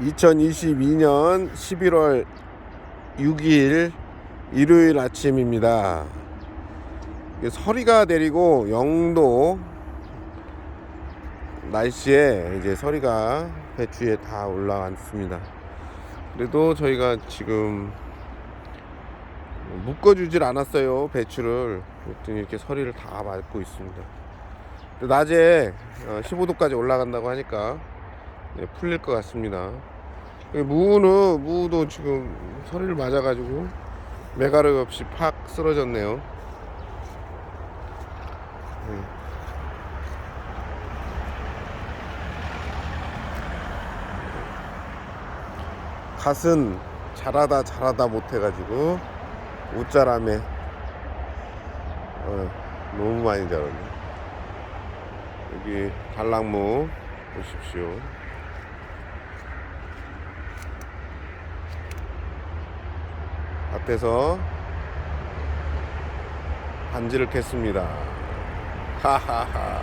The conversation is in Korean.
2022년 11월 6일 일요일 아침입니다. 서리가 내리고 영도 날씨에 이제 서리가 배추에 다 올라왔습니다. 그래도 저희가 지금 묶어주질 않았어요 배추를 이렇게 서리를 다 맞고 있습니다. 낮에 15도까지 올라간다고 하니까 네, 풀릴 것 같습니다. 이 무는 무도 지금 서리를 맞아가지고 메가르 없이 팍 쓰러졌네요. 네. 갓은 잘하다 잘하다 못해가지고 웃자람에 어, 너무 많이 자랐네. 여기 달랑무 보십시오. 밭에서 반지를 캤습니다. 하하하.